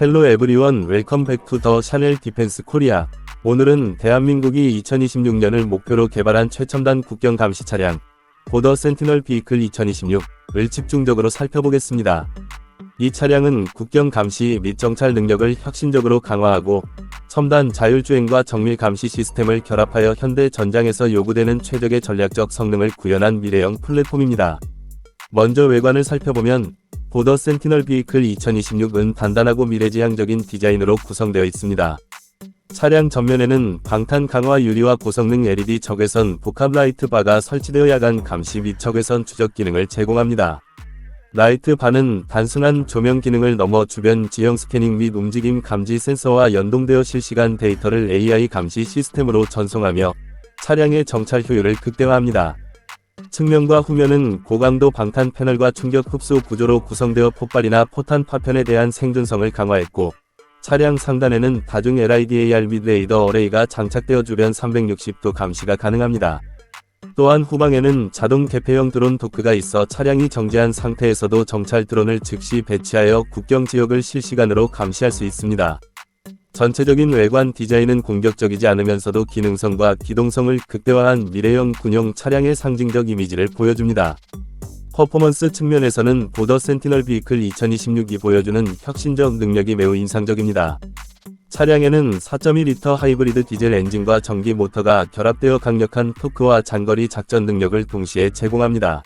헬로 에브리원 웰컴 백 투 더 샤넬 디펜스 코리아. 오늘은 대한민국이 2026년을 목표로 개발한 최첨단 국경 감시 차량 보더 센티널 비이클 2026을 집중적으로 살펴보겠습니다. 이 차량은 국경 감시 및 정찰 능력을 혁신적으로 강화하고 첨단 자율주행과 정밀 감시 시스템을 결합하여 현대 전장에서 요구되는 최적의 전략적 성능을 구현한 미래형 플랫폼입니다. 먼저 외관을 살펴보면 보더 센티널 비이클 2026은 단단하고 미래지향적인 디자인으로 구성되어 있습니다. 차량 전면에는 방탄 강화 유리와 고성능 LED 적외선 복합 라이트 바가 설치되어 야간 감시 및 적외선 추적 기능을 제공합니다. 라이트 바는 단순한 조명 기능을 넘어 주변 지형 스캐닝 및 움직임 감지 센서와 연동되어 실시간 데이터를 AI 감시 시스템으로 전송하며 차량의 정찰 효율을 극대화합니다. 측면과 후면은 고강도 방탄 패널과 충격 흡수 구조로 구성되어 폭발이나 포탄 파편에 대한 생존성을 강화했고 차량 상단에는 다중 LIDAR 및 레이더 어레이가 장착되어 주변 360도 감시가 가능합니다. 또한 후방에는 자동 개폐형 드론 도크가 있어 차량이 정지한 상태에서도 정찰 드론을 즉시 배치하여 국경 지역을 실시간으로 감시할 수 있습니다. 전체적인 외관 디자인은 공격적이지 않으면서도 기능성과 기동성을 극대화한 미래형 군용 차량의 상징적 이미지를 보여줍니다. 퍼포먼스 측면에서는 보더 센티널 비이클 2026이 보여주는 혁신적 능력이 매우 인상적입니다. 차량에는 4.2리터 하이브리드 디젤 엔진과 전기 모터가 결합되어 강력한 토크와 장거리 작전 능력을 동시에 제공합니다.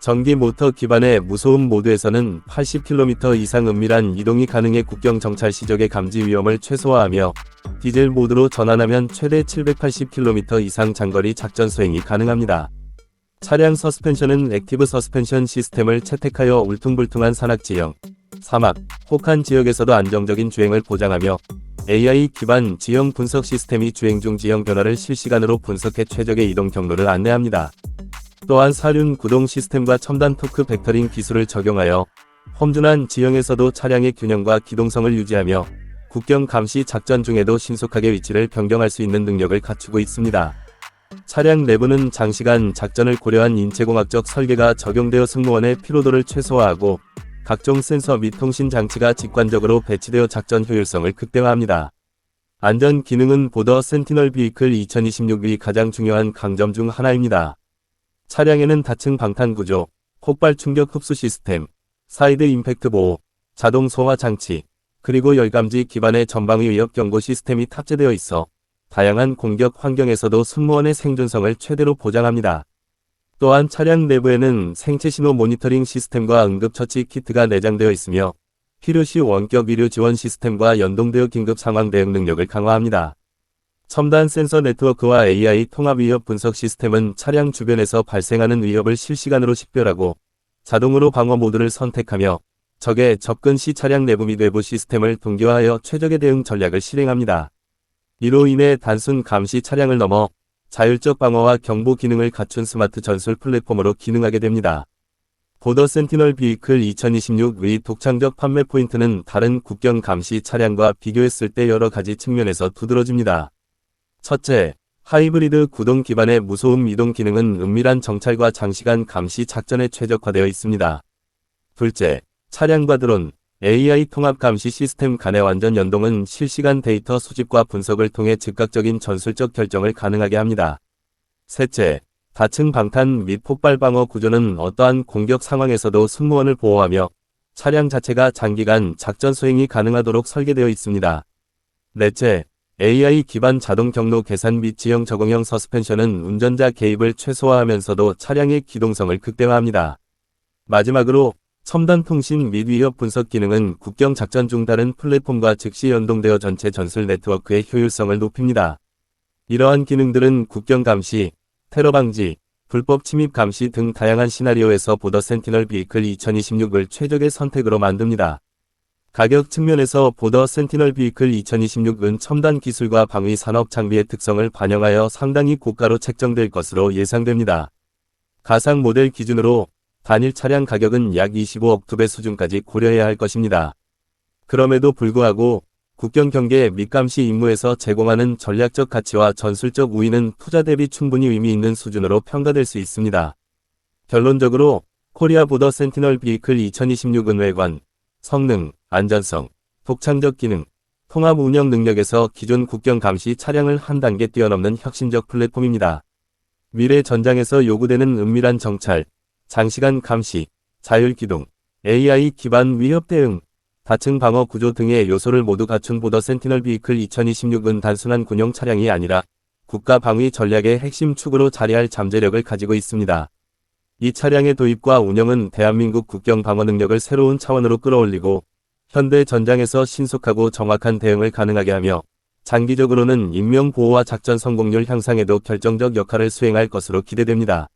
전기 모터 기반의 무소음 모드에서는 80km 이상 은밀한 이동이 가능해 국경 정찰 시적의 감지 위험을 최소화하며 디젤 모드로 전환하면 최대 780km 이상 장거리 작전 수행이 가능합니다. 차량 서스펜션은 액티브 서스펜션 시스템을 채택하여 울퉁불퉁한 산악 지형, 사막, 혹한 지역에서도 안정적인 주행을 보장하며 AI 기반 지형 분석 시스템이 주행 중 지형 변화를 실시간으로 분석해 최적의 이동 경로를 안내합니다. 또한 사륜 구동 시스템과 첨단 토크 벡터링 기술을 적용하여 험준한 지형에서도 차량의 균형과 기동성을 유지하며 국경 감시 작전 중에도 신속하게 위치를 변경할 수 있는 능력을 갖추고 있습니다. 차량 내부는 장시간 작전을 고려한 인체공학적 설계가 적용되어 승무원의 피로도를 최소화하고 각종 센서 및 통신 장치가 직관적으로 배치되어 작전 효율성을 극대화합니다. 안전 기능은 보더 센티널 비이클 2026이 가장 중요한 강점 중 하나입니다. 차량에는 다층 방탄 구조, 폭발 충격 흡수 시스템, 사이드 임팩트 보호, 자동 소화 장치, 그리고 열감지 기반의 전방위 위협 경고 시스템이 탑재되어 있어 다양한 공격 환경에서도 승무원의 생존성을 최대로 보장합니다. 또한 차량 내부에는 생체 신호 모니터링 시스템과 응급처치 키트가 내장되어 있으며 필요시 원격 의료 지원 시스템과 연동되어 긴급 상황 대응 능력을 강화합니다. 첨단 센서 네트워크와 AI 통합 위협 분석 시스템은 차량 주변에서 발생하는 위협을 실시간으로 식별하고 자동으로 방어 모드를 선택하며 적의 접근 시 차량 내부 및 외부 시스템을 동기화하여 최적의 대응 전략을 실행합니다. 이로 인해 단순 감시 차량을 넘어 자율적 방어와 경보 기능을 갖춘 스마트 전술 플랫폼으로 기능하게 됩니다. 보더 센티널 비이클 2026의 독창적 판매 포인트는 다른 국경 감시 차량과 비교했을 때 여러 가지 측면에서 두드러집니다. 첫째, 하이브리드 구동 기반의 무소음 이동 기능은 은밀한 정찰과 장시간 감시 작전에 최적화되어 있습니다. 둘째, 차량과 드론, AI 통합 감시 시스템 간의 완전 연동은 실시간 데이터 수집과 분석을 통해 즉각적인 전술적 결정을 가능하게 합니다. 셋째, 다층 방탄 및 폭발 방어 구조는 어떠한 공격 상황에서도 승무원을 보호하며 차량 자체가 장기간 작전 수행이 가능하도록 설계되어 있습니다. 넷째, AI 기반 자동 경로 계산 및 지형 적응형 서스펜션은 운전자 개입을 최소화하면서도 차량의 기동성을 극대화합니다. 마지막으로 첨단 통신 및 위협 분석 기능은 국경 작전 중 다른 플랫폼과 즉시 연동되어 전체 전술 네트워크의 효율성을 높입니다. 이러한 기능들은 국경 감시, 테러 방지, 불법 침입 감시 등 다양한 시나리오에서 보더 센티널 비이클 2026을 최적의 선택으로 만듭니다. 가격 측면에서 보더 센티널 비이클 2026은 첨단 기술과 방위 산업 장비의 특성을 반영하여 상당히 고가로 책정될 것으로 예상됩니다. 가상 모델 기준으로 단일 차량 가격은 약 25억 두배 수준까지 고려해야 할 것입니다. 그럼에도 불구하고 국경 경계 밑감시 임무에서 제공하는 전략적 가치와 전술적 우위는 투자 대비 충분히 의미 있는 수준으로 평가될 수 있습니다. 결론적으로 코리아 보더 센티널 비이클 2026은 외관, 성능, 안전성, 독창적 기능, 통합 운영 능력에서 기존 국경 감시 차량을 한 단계 뛰어넘는 혁신적 플랫폼입니다. 미래 전장에서 요구되는 은밀한 정찰, 장시간 감시, 자율 기동, AI 기반 위협 대응, 다층 방어 구조 등의 요소를 모두 갖춘 보더 센티널 비이클 2026은 단순한 군용 차량이 아니라 국가 방위 전략의 핵심 축으로 자리할 잠재력을 가지고 있습니다. 이 차량의 도입과 운영은 대한민국 국경 방어 능력을 새로운 차원으로 끌어올리고 현대 전장에서 신속하고 정확한 대응을 가능하게 하며 장기적으로는 인명 보호와 작전 성공률 향상에도 결정적 역할을 수행할 것으로 기대됩니다.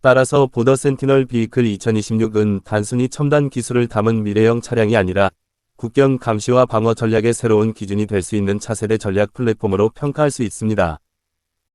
따라서 보더 센티널 비이클 2026은 단순히 첨단 기술을 담은 미래형 차량이 아니라 국경 감시와 방어 전략의 새로운 기준이 될 수 있는 차세대 전략 플랫폼으로 평가할 수 있습니다.